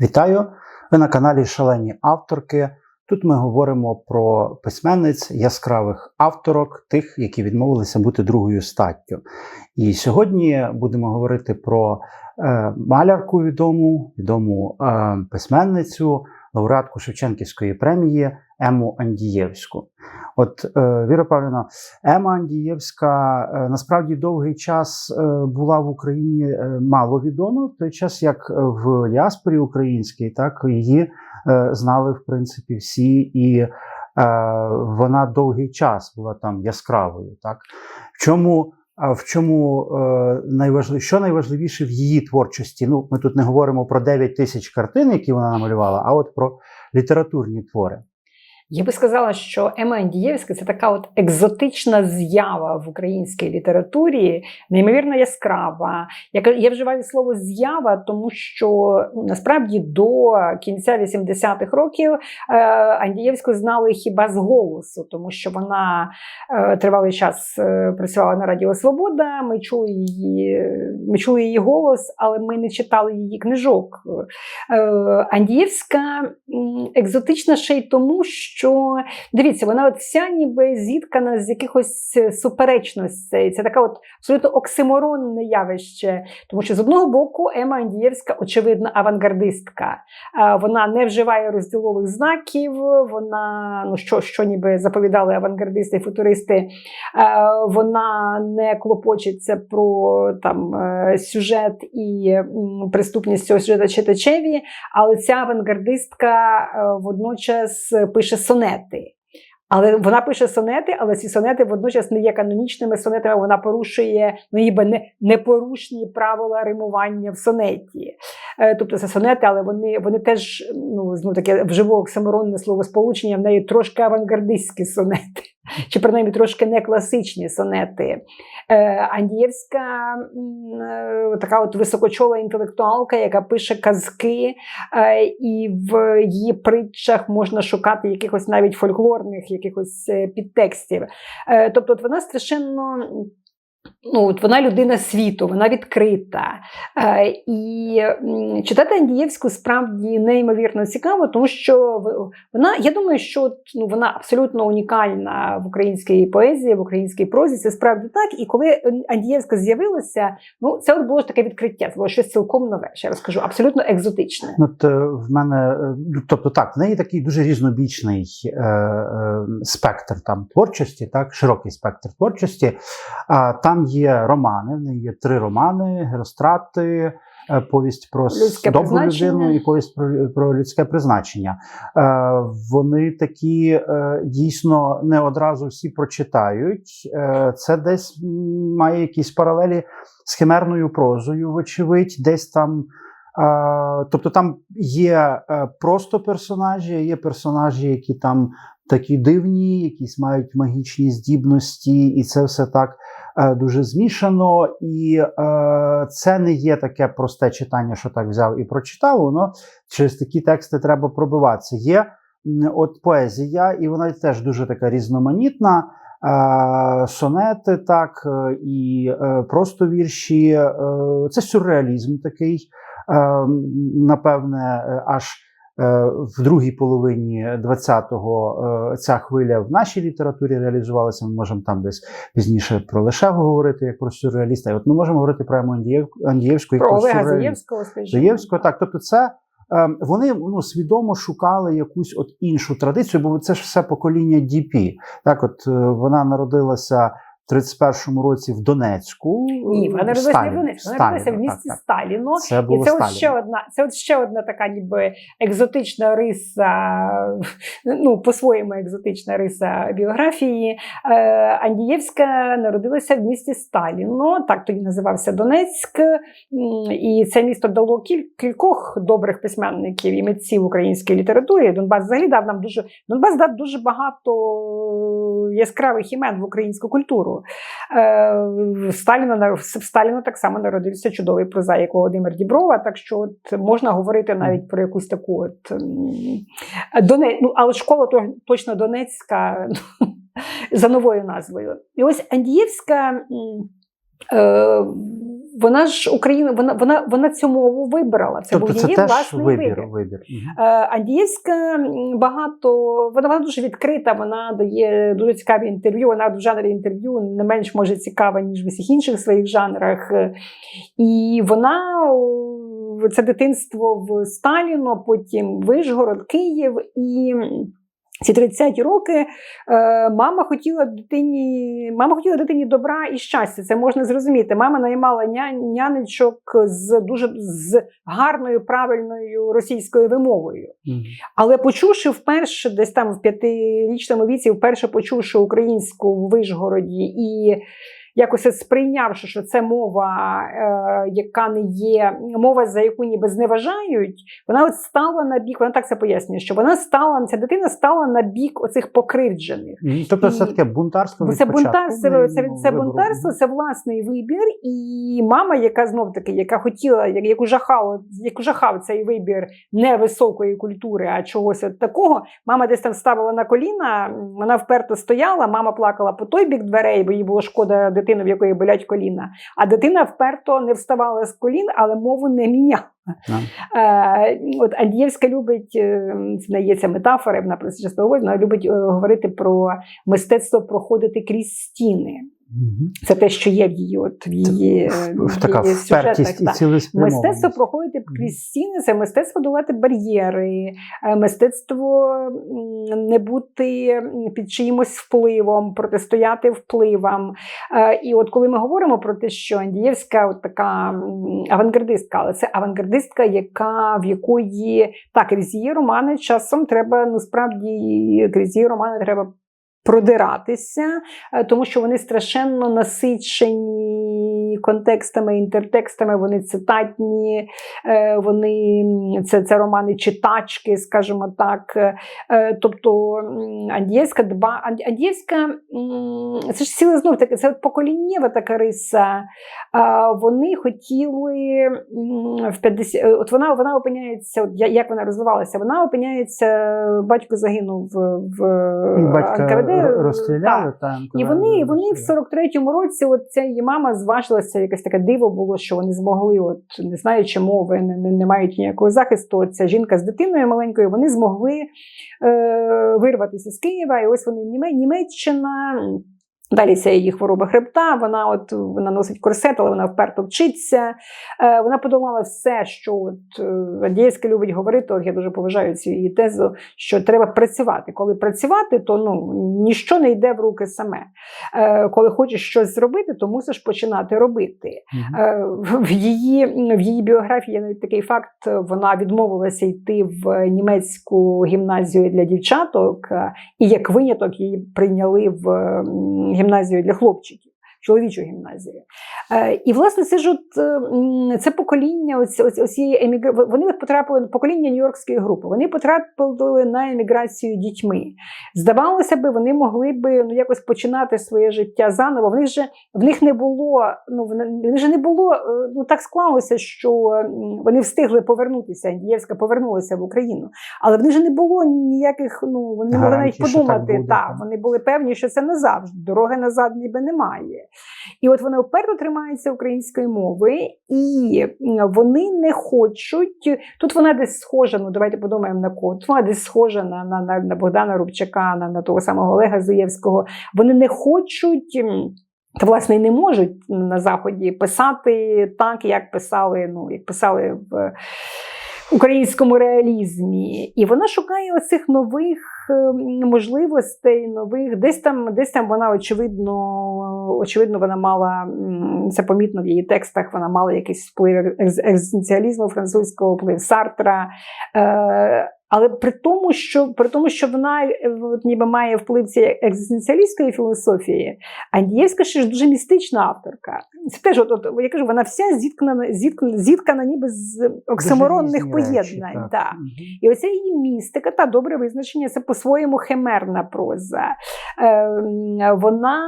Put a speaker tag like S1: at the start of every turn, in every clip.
S1: Вітаю! Ви на каналі Шалені авторки. Тут ми говоримо про письменниць, яскравих авторок, тих, які відмовилися бути другою статтю. І сьогодні будемо говорити про е, малярку відому, відому е, письменницю, лауреатку Шевченківської премії Ему Андієвську. От е, Віра Павлівна, Ема Андієвська е, насправді довгий час е, була в Україні мало відома, в той час як в діаспорі українській, так її знали в принципі всі, і вона довгий час була там яскравою. Так? Чому а в чому е, найважливіше, що найважливіше в її творчості? Ну, ми тут не говоримо про 9 тисяч картин, які вона намалювала, а от про літературні твори.
S2: Я би сказала, що Ема Андієвська це така от екзотична з'ява в українській літературі, неймовірно яскрава. Я я вживаю слово з'ява, тому що ну, насправді до кінця 80-х років е, Андієвську знали хіба з голосу, тому що вона е, тривалий час е, працювала на Радіо Свобода. Ми чули її, ми чули її голос, але ми не читали її книжок. Е, Андієвська екзотична ще й тому, що дивіться, вона от вся ніби зіткана з якихось е, суперечностей. Це така от абсолютно оксиморонне явище. Тому що з одного боку Ема Андієвська, очевидно, авангардистка. Вона не вживає розділових знаків, вона ну що, що ніби заповідали авангардисти і футуристи. Вона не клопочеться про там е, сюжет і приступність цього сюжета читачеві, але ця авангардистка е, водночас пише сонети. Але вона пише сонети, але ці сонети водночас не є канонічними сонетами. Вона порушує ну, ніби не, непорушні правила римування в сонеті. Е, тобто це сонети, але вони, вони теж ну, знову таке вживу оксиморонне словосполучення, в неї трошки авангардистські сонети, чи принаймні трошки не класичні сонети. Е, Андієвська е, така от високочола інтелектуалка, яка пише казки, і в її притчах можна шукати якихось навіть фольклорних якихось е, підтекстів. Е, Тобто, от вона страшенно. Ну, от вона людина світу, вона відкрита. Е, і читати Андієвську справді неймовірно цікаво, тому що вона, я думаю, що ну, вона абсолютно унікальна в українській поезії, в українській прозі. Це справді так. І коли Андієвська з'явилася, ну це от було таке відкриття, це було щось цілком нове. Ще раз кажу, абсолютно екзотичне.
S1: От, е, в мене, е, ну, тобто так, в неї такий дуже різнобічний е, е, спектр там творчості, так, широкий спектр творчості. А, там є романи, в неї є три романи: Герострати, е, повість про
S2: Людське
S1: добру людину і повість про, про людське призначення. Е, вони такі е, дійсно не одразу всі прочитають. Е, це десь має якісь паралелі з химерною прозою, вочевидь, десь там. Е, тобто там є е, просто персонажі, є персонажі, які там такі дивні, якісь мають магічні здібності, і це все так дуже змішано. І е, це не є таке просте читання, що так взяв і прочитав. Воно через такі тексти треба пробиватися. Є от поезія, і вона теж дуже така різноманітна. Е, сонети, так, е, і е, просто вірші. Е, це сюрреалізм такий, е, напевне, е, аж е, в другій половині 20-го е, ця хвиля в нашій літературі реалізувалася. Ми можемо там десь пізніше про Лешего говорити, як про сюрреаліста. І от ми можемо говорити про Ему Андієв- Андієвську як
S2: Про
S1: про
S2: Олега. Заєвського.
S1: Заєвського, так. Тобто, це е, вони ну, свідомо шукали якусь от іншу традицію, бо це ж все покоління DP. Так, от е, вона народилася 31-му році в Донецьку.
S2: Ні, вона народилася не в Донецьку, вона народилася в місті
S1: так, так.
S2: Сталіно.
S1: Це
S2: І
S1: було
S2: це от
S1: Сталіно.
S2: ще одна, це от ще одна така ніби екзотична риса, ну, по-своєму екзотична риса біографії. Е, Андієвська народилася в місті Сталіно, так тоді називався Донецьк. І це місто дало кіль- кількох добрих письменників і митців в українській літературі. Донбас взагалі дав нам дуже Донбас дав дуже багато яскравих імен в українську культуру. Е, в Сталіна в Сталіну так само народився чудовий прозаїк Володимир Діброва. Так що от можна говорити навіть про якусь таку от м, Доне... ну, але школа то точно Донецька за новою назвою. І ось Андієвська. Е, вона ж Україна, вона вона вона цю мову вибрала. Це
S1: тобто
S2: був
S1: це
S2: її
S1: теж
S2: власний
S1: вибір.
S2: вибір.
S1: вибір.
S2: Е, Андієвська багато вона, вона дуже відкрита. Вона дає дуже цікаві інтерв'ю. Вона в жанрі інтерв'ю не менш може цікава ніж в усіх інших своїх жанрах. Е, І вона це дитинство в Сталіно, потім Вишгород, Київ і. Ці 30 роки е, мама хотіла дитині, мама хотіла дитині добра і щастя. Це можна зрозуміти. Мама наймала ня, нянечок з дуже з гарною правильною російською вимовою. Але почувши вперше, десь там в п'ятирічному віці, вперше почувши українську в Вишгороді і якось сприйнявши, що це мова, е, яка не є мова, за яку ніби зневажають, вона от стала на бік, вона так це пояснює, що вона стала, ця дитина стала на бік оцих покривджених.
S1: Тобто, це таке бунтарство. Від
S2: це
S1: початку,
S2: бунтарство,
S1: ну,
S2: це, це бунтарство, це власний вибір. І мама, яка знов таки, яка хотіла, як- яку жахало, яку жахав цей вибір не високої культури, а чогось от такого. Мама десь там ставила на коліна, вона вперто стояла, мама плакала по той бік дверей, бо їй було шкода дитини, в якої болять коліна. А дитина вперто не вставала з колін, але мову не міняла. Е, от Андієвська любить, е, це не є ця метафора, вона просто часто говорить, вона любить е, говорити про мистецтво проходити крізь стіни. Це те, що є в її, от в її, е, в
S1: Така
S2: її сюжетах.
S1: і.
S2: Мистецтво проходити крізь стіни, це мистецтво долати бар'єри, е, мистецтво не бути під чиїмось впливом, протистояти впливам. Е, І от коли ми говоримо про те, що Андієвська от така авангардистка, але це авангардистка, яка в якої так крізь її романи часом треба ну справді крізь її романи треба. Продиратися, е, тому що вони страшенно насичені контекстами, інтертекстами, вони цитатні, е, вони це, це романи читачки, скажімо так. Е, Тобто м, Андієвська дба Ан- Андієвська це ж ціле знов таки, це поколіннєва така риса. Вони хотіли в 50, е, от вона, вона опиняється, от як вона розвивалася, вона опиняється, батько загинув в,
S1: Батька
S2: НКВД.
S1: розстріляли там.
S2: І вони, вони в 43-му році, от ця її мама зважилася, якесь таке диво було, що вони змогли, от не знаючи мови, не, не, не мають ніякого захисту. От Ця жінка з дитиною маленькою, вони змогли е, вирватися з Києва. І ось вони Німеччина. Далі ця її хвороба хребта, вона от вона носить корсет, але вона вперто вчиться. Е, вона подолала все, що от е, любить говорити. От я дуже поважаю цю її тезу, що треба працювати. Коли працювати, то ну ніщо не йде в руки саме. Е, коли хочеш щось зробити, то мусиш починати робити. Е, в- її, в її біографії є навіть такий факт: вона відмовилася йти в німецьку гімназію для дівчаток, е, і як виняток її прийняли в гімназію для хлопчиків. Чоловічу гімназію. Е, і, власне, це ж от, е, це покоління ось, ось, ось цієї емігра... Вони потрапили покоління Нью-Йоркської групи. Вони потрапили на еміграцію дітьми. Здавалося би, вони могли би ну, якось починати своє життя заново. В них же в них не було, ну в них же не було. е, Ну так склалося, що вони встигли повернутися. Андієвська повернулася в Україну, але в них же не було ніяких. Ну вони не могли навіть
S1: що так
S2: подумати.
S1: буде,
S2: так,
S1: так.
S2: вони були певні, що це назавжди. Дороги назад ніби немає. І от вони вперто тримаються української мови, і вони не хочуть. Тут вона десь схожа. Ну давайте подумаємо на кого. Вона десь схожа на, на, на, на Богдана Рубчака, на, на того самого Олега Зуєвського. Вони не хочуть. Та власне і не можуть на заході писати так, як писали, ну як писали в українському реалізмі. І вона шукає оцих нових можливостей, нових десь там, десь там вона очевидно, очевидно, вона мала це помітно в її текстах. Вона мала якийсь вплив екз- екзистенціалізму французького, вплив Сартра. Е, але при тому, що при тому, що вона е, от, ніби має вплив цієї екзистенціалістської філософії, Андієвська ще ж дуже містична авторка. Це теж, от, от я кажу, вона вся зіткнена, зіткнена, зіткана ніби з оксиморонних
S1: різні речі,
S2: поєднань.
S1: так. Мгм.
S2: І оця її містика, та добре визначення, це по-своєму химерна проза. Е, вона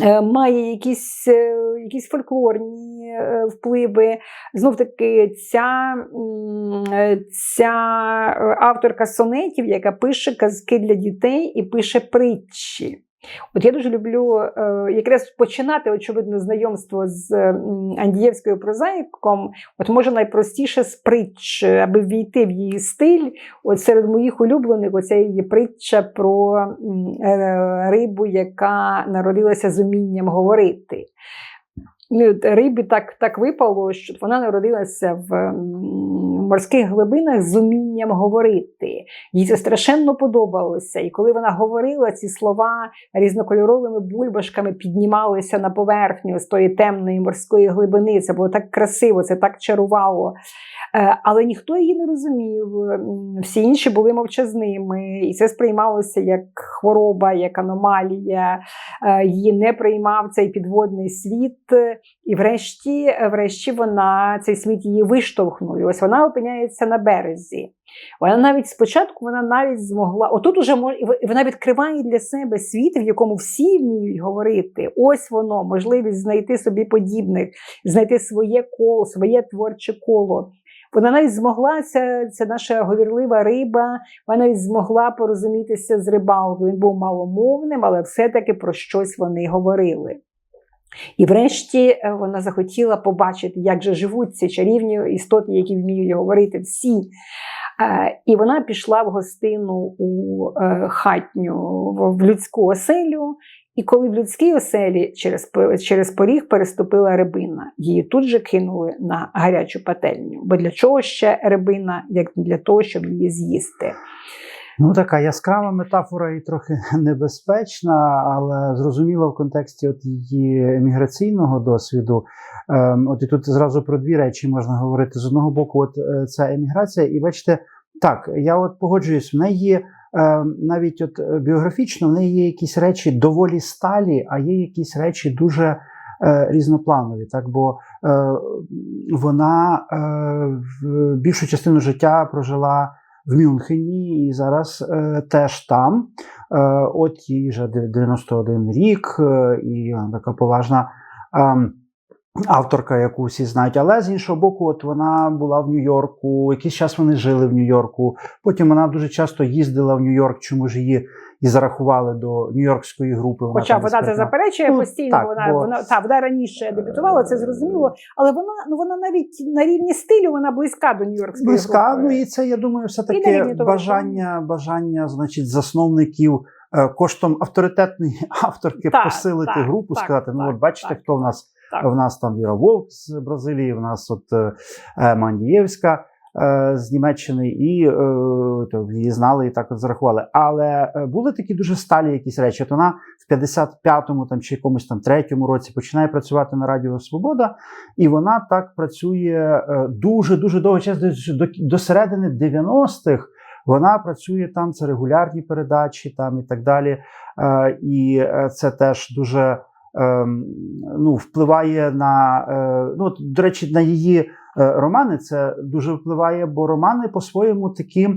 S2: е, е, має якісь, е, якісь фольклорні е, впливи. Знов таки, ця, е, ця авторка сонетів, яка пише казки для дітей і пише притчі. От я дуже люблю е, якраз починати очевидно знайомство з Андієвською прозаїком. От може найпростіше з притч, аби ввійти в її стиль. От серед моїх улюблених, оця її притча про е, рибу, яка народилася з умінням говорити. Ну, Рибі так, так випало, що вона народилася в морських глибинах з умінням говорити. Їй це страшенно подобалося. І коли вона говорила, ці слова різнокольоровими бульбашками піднімалися на поверхню з тої темної морської глибини. Це було так красиво, це так чарувало. Е, Але ніхто її не розумів. Всі інші були мовчазними, і це сприймалося як хвороба, як аномалія. Е, Її не приймав цей підводний світ. І врешті, врешті вона цей світ її виштовхнув. І ось вона опиняється на березі. Вона навіть спочатку вона навіть змогла. Отут уже мож... вона відкриває для себе світ, в якому всі вміють говорити. Ось воно, можливість знайти собі подібних, знайти своє коло, своє творче коло. Вона навіть змогла, ця, ця наша говірлива риба, вона навіть змогла порозумітися з рибалкою. Він був маломовним, але все-таки про щось вони говорили. І врешті е, вона захотіла побачити, як же живуть ці чарівні істоти, які вміють говорити всі. Е, І вона пішла в гостину у е, хатню в- людську оселю. І коли в людській оселі через, через поріг переступила рибина, її тут же кинули на гарячу пательню. Бо для чого ще рибина, як для того, щоб її з'їсти?
S1: Ну, така яскрава метафора і трохи небезпечна, але зрозуміла в контексті от її еміграційного досвіду. Ем, от і тут зразу про дві речі можна говорити. З одного боку, от е, ця еміграція, і бачите, так, я от погоджуюсь, в неї ем, Навіть от е, біографічно в неї є якісь речі доволі сталі, а є якісь речі дуже е, різнопланові. Так, бо е, вона е, більшу частину життя прожила в Мюнхені і зараз е, теж там. Е, от їй вже 91 рік, е, і така поважна. Е, Авторка, яку всі знають, але з іншого боку, от вона була в Нью-Йорку, якийсь час вони жили в Нью-Йорку. Потім вона дуже часто їздила в Нью-Йорк, чому ж її і зарахували до Нью-Йоркської групи. Вона
S2: Хоча вона це заперечує
S1: Ну,
S2: постійно.
S1: так,
S2: вона,
S1: бо-
S2: вона, та, вона раніше дебютувала, це зрозуміло. Але вона, ну, вона навіть на рівні стилю вона близька до Нью-Йоркської
S1: близька.
S2: групи.
S1: Ну і це, я думаю, все таки
S2: того,
S1: бажання, бажання, значить, засновників е, коштом авторитетної авторки
S2: Так,
S1: посилити
S2: так,
S1: групу,
S2: так,
S1: сказати: ну,
S2: так,
S1: от бачите,
S2: так.
S1: хто в нас
S2: Так.
S1: в нас там Віра Вовк з Бразилії, в нас от е, е, Мандієвська. Е, З Німеччини і е, то її знали і так от зарахували. Але е, були такі дуже сталі якісь речі. От вона в 55-му там чи якомусь там третьому році починає працювати на Радіо Свобода, і вона так працює дуже дуже довго час до, до середини 90-х. Вона працює там, це регулярні передачі, там і так далі. І це теж дуже ем, ну, впливає на ну, до речі, на її романи. Це дуже впливає, бо романи по-своєму такі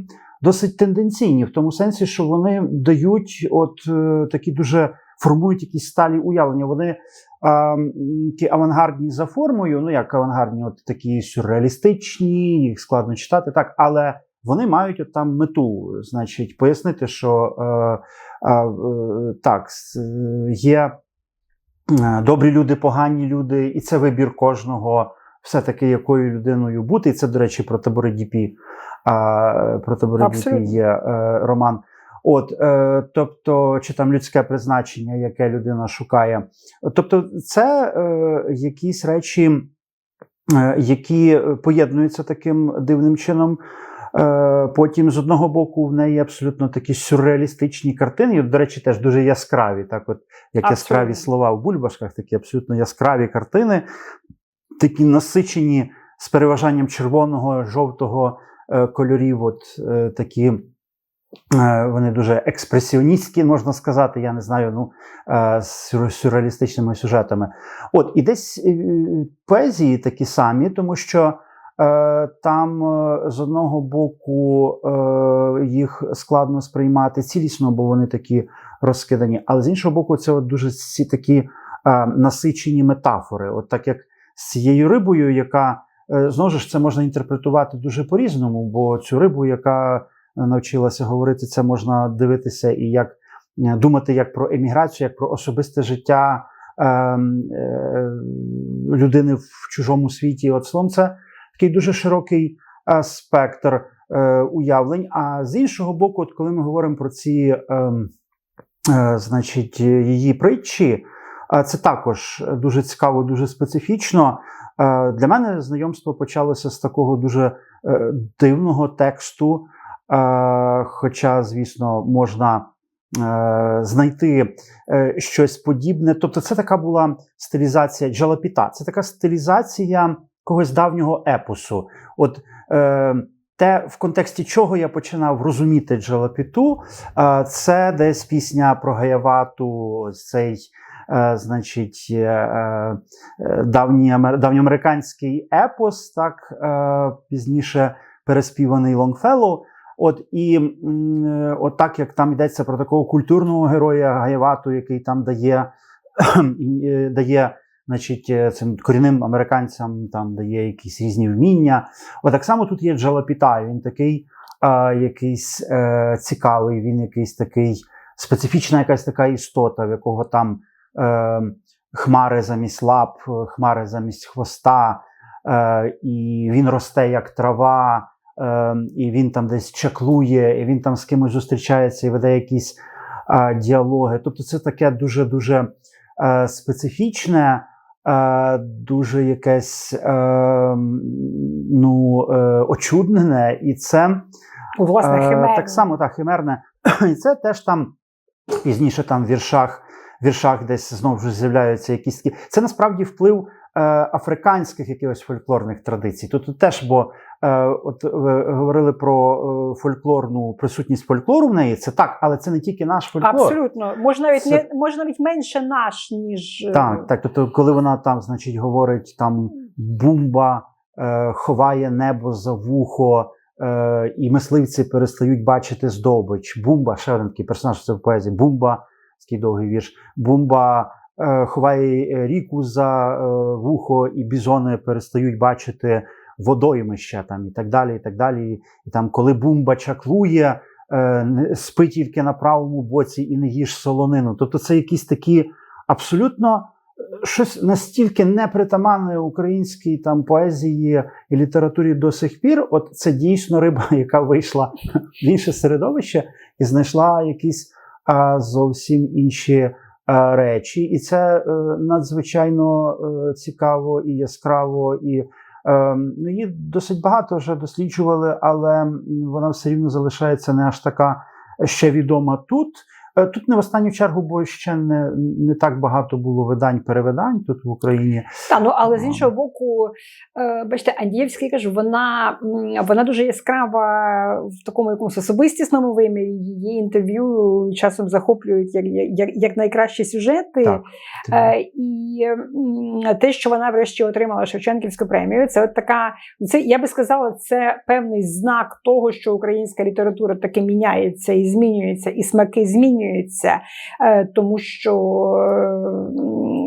S1: досить тенденційні, в тому сенсі, що вони дають от е, такі дуже формують якісь сталі уявлення. Вони такі авангардні за формою, ну як авангардні, от такі сюрреалістичні, їх складно читати, так, але вони мають от там мету, значить, пояснити, що е, е, е, так, е, є е, добрі люди, погані люди, і це вибір кожного, все-таки якою людиною бути. І це, до речі, про табори Діпі. А, про табори Діпі є е, роман. От, е, тобто, чи там людське призначення, яке людина шукає. Тобто, це е, якісь речі, е, які поєднуються таким дивним чином. Е, Потім, з одного боку, в неї абсолютно такі сюрреалістичні картини. І, до речі, теж дуже яскраві, так от як яскраві слова в бульбашках, такі абсолютно яскраві картини, такі насичені з переважанням червоного, жовтого е, кольорів. От е, такі. е, Вони дуже експресіоністські, можна сказати, я не знаю, ну, з сюр- сюрреалістичними сюжетами. От, і десь поезії такі самі, тому що там з одного боку їх складно сприймати цілісно, бо вони такі розкидані. Але з іншого боку, це от дуже ці такі насичені метафори. От так як з цією рибою, яка е, знову ж це можна інтерпретувати дуже по-різному, бо цю рибу, яка навчилася говорити, це можна дивитися і як думати як про еміграцію, як про особисте життя е, е, людини в чужому світі. От словом, це такий дуже широкий е, спектр е, уявлень. А з іншого боку, от коли ми говоримо про ці, е, е, значить, її притчі, е, це також дуже цікаво, дуже специфічно. Е, Для мене знайомство почалося з такого дуже е, дивного тексту. Е, Хоча, звісно, можна е, знайти е, щось подібне. Тобто, це така була стилізація Джалапіта, це така стилізація когось давнього епосу. От е, те, в контексті чого я починав розуміти Джалапіту, е, це десь пісня про Гаявату, цей. Е, Значить, е, е, давній давньоамериканський епос, так пізніше переспіваний Лонгфеллоу. От і от так як там йдеться про такого культурного героя Гаєвату, який там дає, дає значить, цим корінним американцям там дає якісь різні вміння. От так само тут є Джалапіта, він такий е, якийсь е, цікавий, він якийсь такий специфічна якась така істота, в якого там хмари замість лап, хмари замість хвоста, е, і він росте як трава. Е, і він там десь чаклує, і він там з кимось зустрічається і веде якісь е, діалоги. Тобто це таке дуже-дуже е, специфічне, е, дуже якесь е, ну, е, очуднене, і це
S2: Власне,
S1: Е. Так само, так, химерне. І це теж там пізніше там в віршах, віршах десь знову ж з'являються якісь такі. Це насправді вплив е, африканських якихось фольклорних традицій. Тут, теж, бо е, от ви говорили про е, фольклорну присутність фольклору в неї, це так, але це не тільки наш фольклор.
S2: Абсолютно. Може навіть,
S1: Це-
S2: не, може навіть менше наш, ніж. е,
S1: Так, так. Тобто, коли вона там, значить, говорить там бумба е, ховає небо за вухо, е, і мисливці перестають бачити здобич. Бумба, ще один такий персонаж це в поезії. Бумба, такий довгий вірш. Бумба е, ховає е, ріку за е, вухо, і бізони перестають бачити водоймища там і так далі. І так далі. І там, коли бумба чаклує, спи тільки на правому боці і не їж солонину. Тобто це якісь такі абсолютно щось настільки непритаманне українській там поезії і літературі до сих пір. От це дійсно риба, яка вийшла в інше середовище і знайшла якісь а, зовсім інші речі. І це е, надзвичайно е, цікаво і яскраво. І е, ну, її досить багато вже досліджували, але вона все рівно залишається не аж така ще відома тут. Е, Тут не в останню чергу, бо ще не, не так багато було видань перевидань тут в Україні.
S2: Та, ну, але з
S1: Ну.
S2: іншого боку, е, бачите, Андієвська, я кажу, вона, вона дуже яскрава в такому якомусь особистісному вимірі. Її інтерв'ю часом захоплюють як, як, як найкращі сюжети.
S1: Так.
S2: Е, і те, що вона врешті отримала Шевченківську премію, це от така, це я би сказала, це певний знак того, що українська література таки міняється і змінюється, і смаки змінюються, Е, тому що е,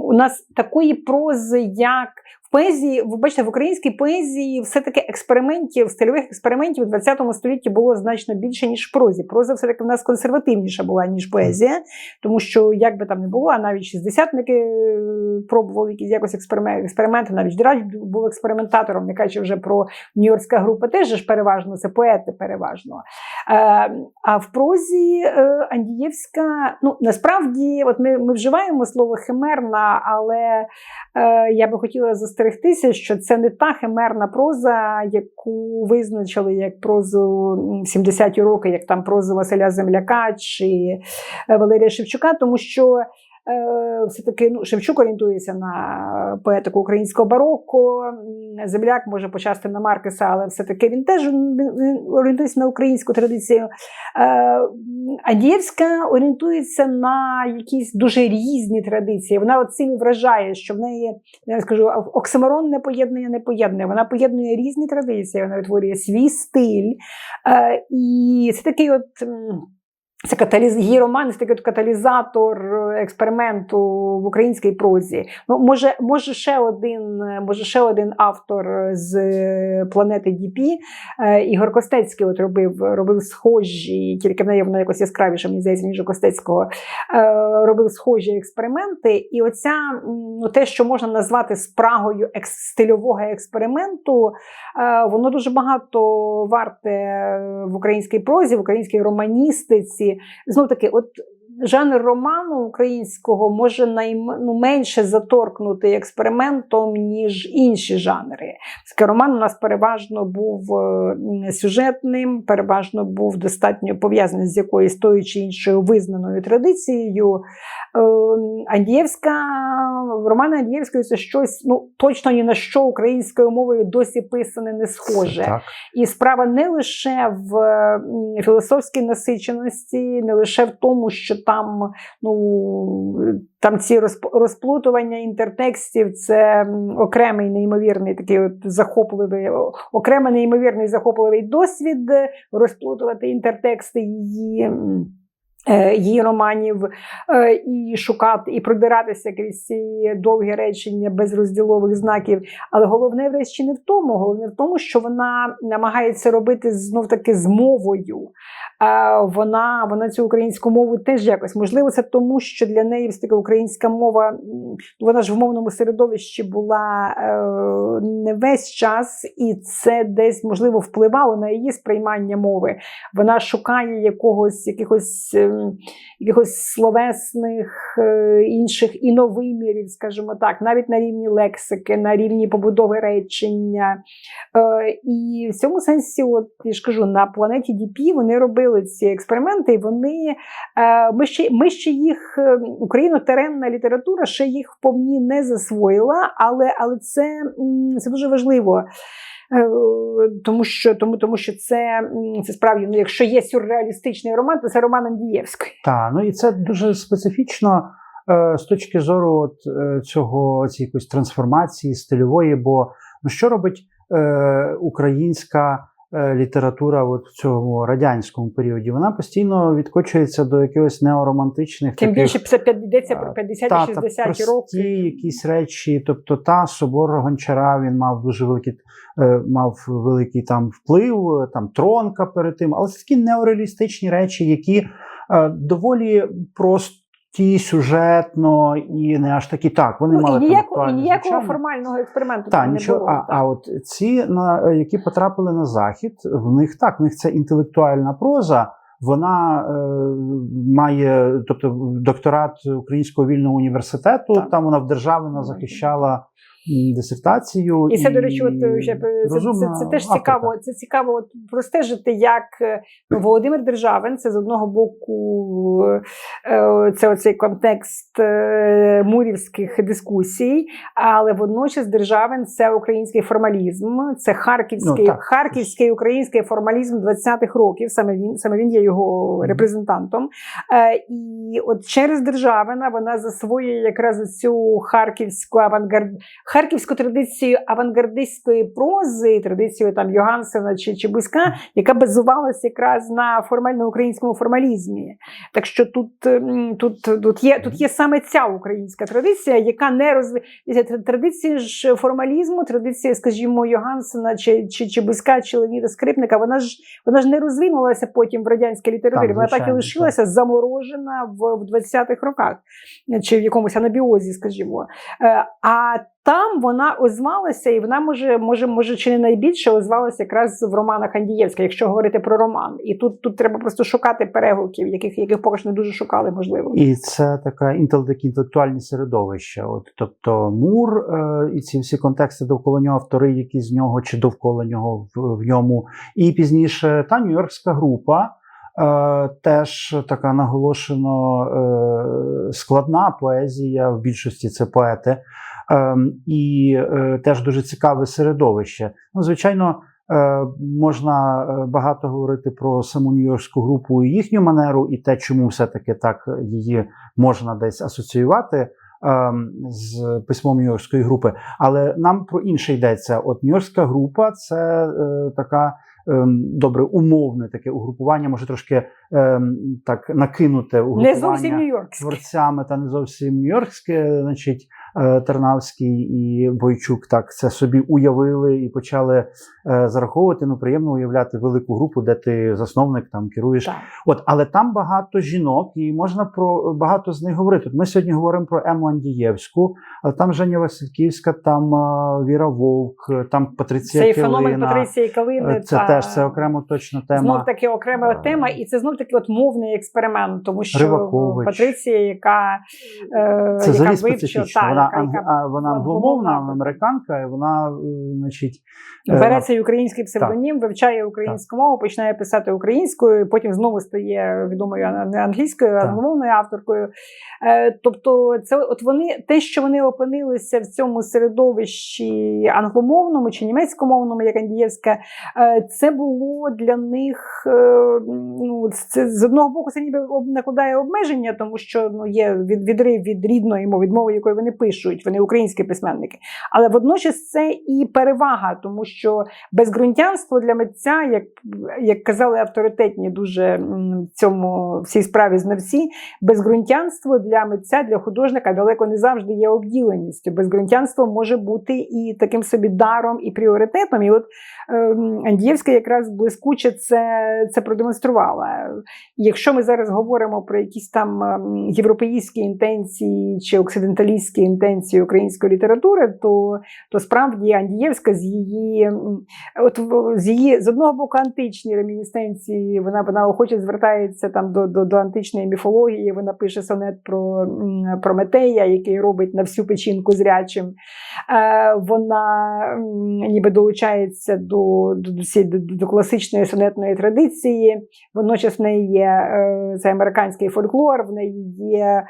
S2: у нас такої прози, як в поезії, ви бачите, в українській поезії все-таки експериментів, стильових експериментів у 20 столітті було значно більше, ніж в прозі. Проза все-таки в нас консервативніша була, ніж поезія, тому що як би там не було, а навіть шістдесятники е, пробували якісь якось експерименти навіть Драч був експериментатором, не кажучи вже про Нью-Йоркська група, теж ж переважно це поети переважно. Е, а в прозі е, Андієвська, ну насправді, от ми, ми вживаємо слово химерна, але е, я би хотіла застерегтися, що це не та химерна проза, яку визначили як прозу м, 70-ті роки, як там прозу Василя Земляка чи е, Валерія Шевчука, тому що. Е, Все-таки ну, Шевчук орієнтується на поетику українського бароко, Земляк може почасти на Маркеса, але все-таки він теж орієнтується на українську традицію. Е, Адієвська орієнтується на якісь дуже різні традиції. Вона цим вражає, що в неї, я скажу, оксиморон не поєднує, не поєднує. Вона поєднує різні традиції, вона витворює свій стиль. Е, І це такий от. Це каталіз... її роман це такий каталізатор експерименту в українській прозі. Ну, може, може, ще один, може, ще один автор з планети Діпі. Е, Ігор Костецький от робив, робив схожі, тільки в неї воно якось яскравіше, мені здається, ніж у Костецького, е, робив схожі експерименти. І оця м, те, що можна назвати спрагою стильового експерименту, е, воно дуже багато варте в українській прозі, в українській романістиці. Знов таки, от жанр роману українського може найм, ну, менше заторкнути експериментом, ніж інші жанри. Роман у нас переважно був е, сюжетним, переважно був достатньо пов'язаний з якоюсь тою чи іншою визнаною традицією. Е, Андієвська, роман Андієвської це щось ну, точно ні на що українською мовою досі писане не схоже.
S1: Так.
S2: І справа не лише в філософській насиченості, не лише в тому, що там, ну, там ці розп- розплутування інтертекстів це окремий неймовірний такий от захопливий, окремий неймовірний захопливий досвід розплутувати інтертексти її. Е, Її романів е, і шукати, і продиратися крізь ці довгі речення без розділових знаків. Але головне врешті не в тому. Головне в тому, що вона намагається робити знов таки з мовою. Вона, вона цю українську мову теж якось. Можливо, це тому, що для неї таки українська мова, вона ж в мовному середовищі була е, не весь час, і це десь можливо впливало на її сприймання мови. Вона шукає якогось якихось. ем, Якихось словесних е, інших іновимірів, скажімо так, навіть на рівні лексики, на рівні побудови речення. Е, і в цьому сенсі, от я ж кажу, на планеті Діпі вони робили ці експерименти, і вони е, ми ще ми ще їх е, україно-теренна література ще їх вповні не засвоїла, але, але це, це дуже важливо. Е, Тому що, тому, тому що це, це справді, ну, якщо є сюрреалістичний роман, то це роман Андієвської.
S1: Так, ну і це дуже специфічно е, з точки зору от, цього якоїсь трансформації стильової, бо ну, що робить е, українська література от в цьому радянському періоді? Вона постійно відкочується до якихось неоромантичних
S2: Тим
S1: таких,
S2: більше йдеться про
S1: а,
S2: 50
S1: та, та,
S2: 60
S1: прості
S2: роки.
S1: якісь речі. Тобто, та собор Гончара він мав дуже великий, е, мав великий там вплив, е, там тронка перед тим, але це такі неореалістичні речі, які е, доволі прості сюжетно і не аж такі так. Вони
S2: Ну,
S1: мали
S2: і, ніякого, і ніякого формального експерименту
S1: Та,
S2: там не
S1: нічого,
S2: було.
S1: а,
S2: так.
S1: а от ці, на, які потрапили на захід, в них так, в них це інтелектуальна проза. Вона е, має, тобто, докторат Українського вільного університету.
S2: Так.
S1: Там вона в державі захищала дисертацію.
S2: І це, до речі, от е, ще, це, це, це теж
S1: авторка.
S2: цікаво. Це цікаво от, простежити, як е, Володимир Державин, це з одного боку е, це оцей контекст е, мурівських дискусій, але водночас Державин це український формалізм, це харківський,
S1: Ну,
S2: харківський український формалізм 20-х років. Саме він саме він є його репрезентантом. І от через Державина вона засвоює якраз цю харківську авангард харківську традицію авангардистської прози, традицію там Йогансена чи, Бузька, яка базувалася якраз на формально-українському формалізмі. Так що тут, тут, тут, є, тут є саме ця українська традиція, яка не розви... Традиція ж формалізму, традиція, скажімо, Йогансена чи, чи, Бузька, чи Леоніда Скрипника, вона ж, вона ж не розвинулася потім в радянській літературі.
S1: Так,
S2: вона так і лишилася заморожена в, в 20-х роках, чи в якомусь анабіозі, скажімо. Е, А там вона озвалася, і вона може, може, може чи не найбільше озвалася якраз в романах Андієвська, якщо говорити про роман. І тут, тут треба просто шукати перегуків, яких, яких поки що не дуже шукали, можливо.
S1: І це така інтел, такі інтелектуальні середовища. От, тобто Мур е, і ці всі контексти довкола нього, автори, які з нього чи довкола нього в, в ньому. І пізніше та Нью-Йоркська група. Е, теж така наголошено е, складна поезія, в більшості це поети, і е, теж дуже цікаве середовище. Ну, звичайно, е, можна е, багато говорити про саму Нью-Йоркську групу і їхню манеру, і те, чому все-таки так її можна десь асоціювати. ем, З письмом Нью-Йоркської групи, але нам про інше йдеться. От Нью-Йоркська група це така ем, добре умовне таке угрупування, може трошки ем, так накинуте
S2: Не зовсім
S1: творцями та не зовсім нью-йоркське, значить. Е, Тернавський і Бойчук так це собі уявили і почали е, зараховувати. Ну приємно уявляти велику групу, де ти засновник там керуєш
S2: Так.
S1: От, але там багато жінок, і можна про багато з них говорити. От Ми сьогодні говоримо про Ему Андієвську, але там Женя Васильківська, там е, Віра Вовк, там Патриція
S2: Цей
S1: Килина.
S2: феномен Патриції Калини.
S1: Це
S2: та...
S1: теж це окремо точно тема.
S2: Знов таки окрема тема, і це знов таки от мовний експеримент, тому що
S1: Ривакович.
S2: Патриція, яка, е,
S1: Це
S2: яка вивчила,
S1: Вона, анг- а, вона англомовна, американка, і вона, е, значить, е,
S2: бере цей український псевдонім, вивчає українську мову, починає писати українською, потім знову стає відомою не англійською,
S1: Так.
S2: англомовною авторкою. Е, тобто, це от вони те, що вони опинилися в цьому середовищі англомовному чи німецькомовному, як Андієвська, е, це було для них ну, це з одного боку, це ніби накладає обмеження, тому що ну, є від, відрив від рідної мови, від мови, якою вони пишуть, вони українські письменники. Але водночас це і перевага, тому що безґрунтянство для митця, як, як казали авторитетні дуже в цьому в цій справі знавці, безґрунтянство для митця, для художника далеко не завжди є обділеністю. Безґрунтянство може бути і таким собі даром, і пріоритетом. І от ем, Андієвська якраз блискуче це, це продемонструвала. Якщо ми зараз говоримо про якісь там ем, європейські інтенції чи оксиденталістські інтенції української літератури, то, то справді Андієвська з її от з її з одного боку античні реміністенції, вона вона охоче звертається там до, до, до античної міфології. Вона пише сонет про Прометея, який робить на всю печінку зрячим. Е, вона ніби долучається до, до, до, до, до класичної сонетної традиції. Водночас в неї є е, це американський фольклор, в неї є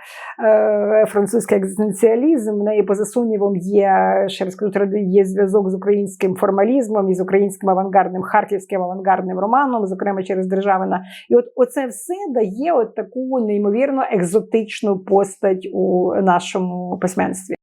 S2: е, французький екзистенціалізм, в неї поза сумнівом є ще раз кажу, є зв'язок з українським формалізмом і з українським авангардним харківським авангардним романом, зокрема через Державина. І от оце все дає от таку неймовірно екзотичну постать у нашому письменстві.